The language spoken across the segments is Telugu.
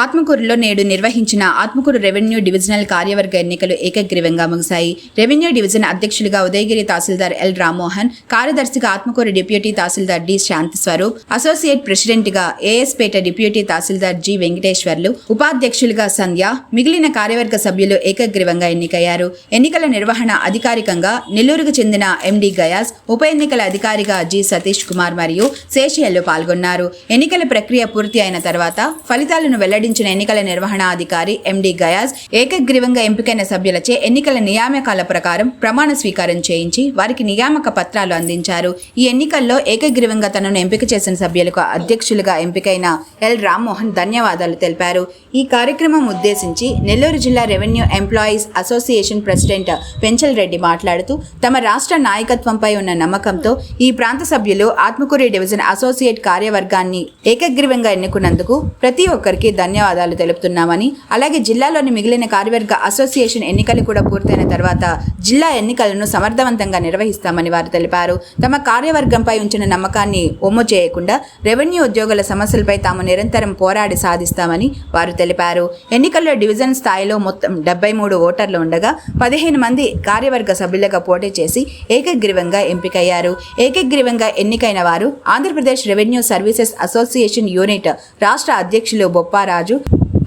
ఆత్మకూరులో నేడు నిర్వహించిన ఆత్మకూరు రెవెన్యూ డివిజనల్ కార్యవర్గ ఎన్నికలు ఏకగ్రీవంగా ముగిశాయి. రెవెన్యూ డివిజన్ అధ్యక్షులుగా ఉదయగిరి తహసీల్దార్ ఎల్ రామ్మోహన్ కార్యదర్శిగా Atmakur deputy tahsildar D Shanti Swaroop associate ప్రెసిడెంట్గా ఏఎస్పేట డిప్యూటీ తహసీల్దార్ జి వెంకటేశ్వర్లు ఉపాధ్యక్షులుగా సంధ్య మిగిలిన కార్యవర్గ సభ్యులు ఏకగ్రీవంగా ఎన్నికయ్యారు. ఎన్నికల నిర్వహణ అధికారికంగా నెల్లూరుకు చెందిన ఎండి గయాస్ ఉప ఎన్నికల అధికారిగా జి సతీష్ కుమార్ మరియు శేషయ్యలు పాల్గొన్నారు. ఎన్నికల ప్రక్రియ పూర్తి అయిన తర్వాత ఫలితాలను వెల్లడించిన ఎన్నికల నిర్వహణ అధికారి ఎండి గయాజ్ ఏకగ్రీవంగా ఎంపికైన సభ్యులచే ఎన్నికల నియామకాల ప్రకారం ప్రమాణ స్వీకారం చేయించి వారికి నియామక పత్రాలు అందించారు. ఈ ఎన్నికల్లో ఏకగ్రీవంగా తనను ఎంపిక చేసిన సభ్యులకు అధ్యక్షులుగా ఎంపికైన ఎల్ రామ్మోహన్ ధన్యవాదాలు తెలిపారు. ఈ కార్యక్రమం ఉద్దేశించి నెల్లూరు జిల్లా revenue employees association president Penchal Reddy మాట్లాడుతూ తమ రాష్ట్ర నాయకత్వంపై ఉన్న నమ్మకంతో ఈ ప్రాంత సభ్యులు ఆత్మకూరి డివిజన్ అసోసియేట్ కార్యవర్గాన్ని ఏకగ్రీవంగా ఎన్నుకున్నందుకు ప్రతి ఒక్కరికి ధన్యవాదాలు తెలుపుతున్నామని. అలాగే జిల్లాలోని మిగిలిన కార్యవర్గ అసోసియేషన్ ఎన్నికలు కూడా పూర్తయిన తర్వాత జిల్లా ఎన్నికలను సమర్థవంతంగా నిర్వహిస్తామని వారు తెలిపారు. తమ కార్యవర్గంపై ఉంచిన నమ్మకాన్ని ఒమ్ము చేయకుండా రెవెన్యూ ఉద్యోగుల సమస్యలపై తాము నిరంతరం పోరాడి సాధిస్తామని వారు తెలిపారు. ఎన్నికల్లో డివిజన్ స్థాయిలో మొత్తం డెబ్బై మూడు ఓటర్లు ఉండగా పదిహేను మంది కార్యవర్గ సభ్యులుగా పోటీ చేసి ఏకగ్రీవంగా ఎంపికయ్యారు. ఏకగ్రీవంగా ఎన్నికైన వారు Andhra Pradesh revenue services association unit రాష్ట్ర అధ్యక్షులు బొప్పారాజు రాజు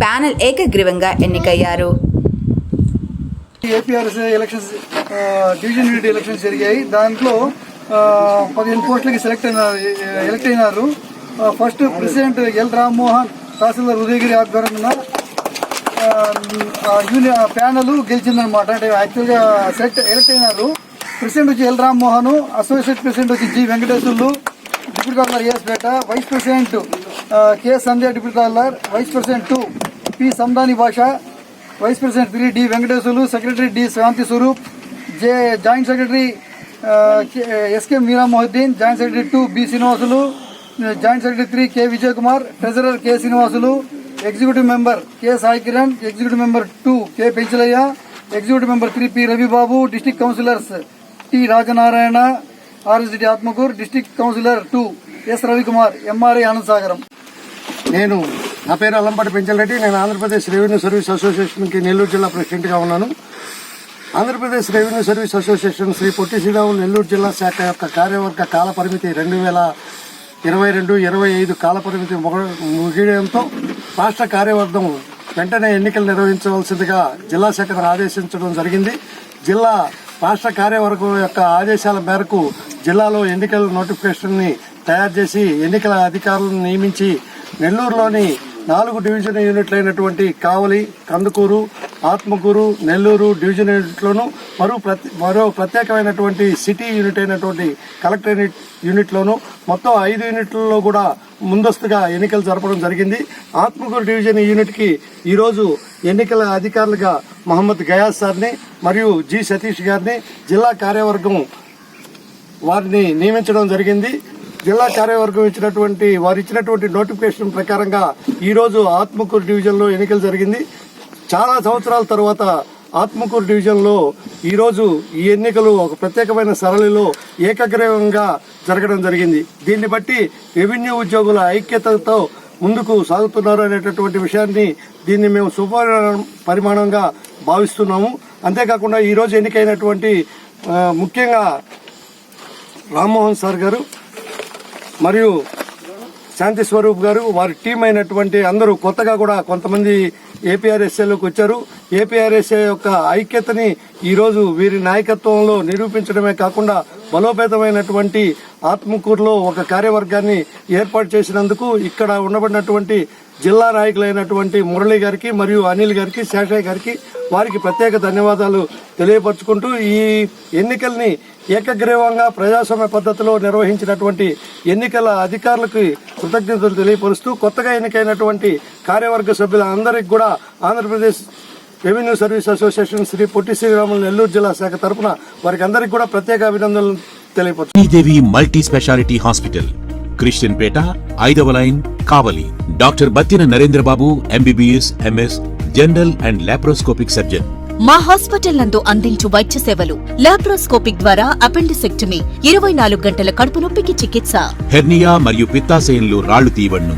ప్యానెల్ ఏకగ్రీవంగా ఎన్నికయ్యారు. APRS elections division unit elections జరిగాయి. దాంట్లో పదిహేను పోస్టులకి సెలెక్ట్ అయినారు ఎలక్ట్ అయినారు. First president L Rammohan tahsildar Udayagiri ఆధ్వర్యంలో ఆ, యూని ప్యానల్ గెలిచిందనమాట అంటే యాక్చువల్గా సెలెక్ట్ ఎలక్ట్ అయినారు. ప్రెసిడెంట్ వచ్చి ఎల్ రామ్మోహన్ అసోసియేట్ ప్రెసిడెంట్ వచ్చి G Venkateswarlu deputy governor S Peta vice president K Sandhya deputy governor vice president two P Sandani Basha vice president three D Venkateswarlu secretary D Shanti Swaroop J joint secretary SK Meera Mohiddin joint secretary two B Srinivasulu joint secretary three K Vijay Kumar treasurer K Srinivasulu executive member K Sai Kiran executive member two K Penchalaiah executive member three P Ravibabu district councillors T Rajanarayana RSD Atmakur district councillor two S Ravikumar MRI Anandasagaram. నేను నా పేరు అల్లంపాటి పెంచలరెడ్డి. నేను ఆంధ్రప్రదేశ్ రెవెన్యూ సర్వీస్ అసోసియేషన్కి నెల్లూరు జిల్లా ప్రెసిడెంట్గా ఉన్నాను. Andhra Pradesh revenue service association Shri Potti Sriramulu Nellore జిల్లా శాఖ యొక్క కార్యవర్గ కాల పరిమితి రెండు వేల ఇరవై రెండు ఇరవై ఐదు కాల పరిమితి ముగియడంతో రాష్ట్ర కార్యవర్గం వెంటనే ఎన్నికలు నిర్వహించవలసిందిగా జిల్లా శాఖను ఆదేశించడం జరిగింది. జిల్లా రాష్ట్ర కార్యవర్గం యొక్క ఆదేశాల మేరకు జిల్లాలో ఎన్నికల నోటిఫికేషన్ని తయారు చేసి ఎన్నికల అధికారులను నియమించి నెల్లూరులోని నాలుగు డివిజన్ యూనిట్లు అయినటువంటి కావలి కందుకూరు ఆత్మకూరు నెల్లూరు డివిజన్ యూనిట్లోను మరో ప్రతి మరో ప్రత్యేకమైనటువంటి సిటీ యూనిట్ అయినటువంటి కలెక్టర్ యూనిట్ యూనిట్లోను మొత్తం ఐదు యూనిట్లలో కూడా ముందస్తుగా ఎన్నికలు జరపడం జరిగింది. ఆత్మకూరు డివిజన్ యూనిట్కి ఈరోజు ఎన్నికల అధికారులుగా మహమ్మద్ గయాస్ సార్ని మరియు జి సతీష్ గారిని జిల్లా కార్యవర్గం వారిని నియమించడం జరిగింది. జిల్లా కార్యవర్గం ఇచ్చినటువంటి వారు ఇచ్చినటువంటి నోటిఫికేషన్ ప్రకారంగా ఈరోజు ఆత్మకూరు డివిజన్లో ఎన్నికలు జరిగింది. చాలా సంవత్సరాల తర్వాత ఆత్మకూరు డివిజన్లో ఈరోజు ఈ ఎన్నికలు ఒక ప్రత్యేకమైన సరళిలో ఏకగ్రీవంగా జరగడం జరిగింది. దీన్ని బట్టి రెవెన్యూ ఉద్యోగుల ఐక్యతతో ముందుకు సాగుతున్నారు అనేటటువంటి విషయాన్ని దీన్ని మేము శుభ పరిమాణంగా భావిస్తున్నాము. అంతేకాకుండా ఈరోజు ఎన్నికైనటువంటి ముఖ్యంగా రామ్మోహన్ సార్ గారు మరియు శాంతి స్వరూప్ గారు వారి టీం అయినటువంటి అందరూ కొత్తగా కూడా కొంతమంది ఏపీఆర్ఎస్ఏలోకి వచ్చారు. ఏపీఆర్ఎస్ఏ యొక్క ఐక్యతని ఈరోజు వీరి నాయకత్వంలో నిరూపించడమే కాకుండా బలోపేతమైనటువంటి ఆత్మకూరులో ఒక కార్యవర్గాన్ని ఏర్పాటు చేసినందుకు ఇక్కడ ఉండబడినటువంటి జిల్లా నాయకులైనటువంటి మురళి గారికి మరియు అనిల్ గారికి శేషయ్య గారికి వారికి ప్రత్యేక ధన్యవాదాలు తెలియపరుచుకుంటూ ఈ ఎన్నికల్ని ఏకగ్రీవంగా ప్రజాస్వామ్య పద్ధతిలో నిర్వహించినటువంటి ఎన్నికల అధికారులకు కృతజ్ఞతలు తెలియపరుస్తూ కొత్తగా ఎన్నికైనటువంటి కార్యవర్గ సభ్యులందరికీ కూడా Andhra Pradesh revenue service association Shri Potti Sriramulu Nellore జిల్లా శాఖ తరపున వారికి అందరికీ కూడా ప్రత్యేక అభినందనలు తెలియపరుచు Sridevi multi speciality hospital Christian peta ఐదవ line Kavali. Doctor Battina Narendrababu MBBS MS general and laparoscopic surgeon. మా హాస్పిటల్ నందు అందించు వైద్య సేవలు. లాప్రోస్కోపిక్ ద్వారా అపెండిసెక్టమీ ఇరవై నాలుగు గంటల కడుపు నొప్పికి చికిత్స. హెర్నియా మరియు పిత్తాశయంలో రాళ్ళు తీయబడును.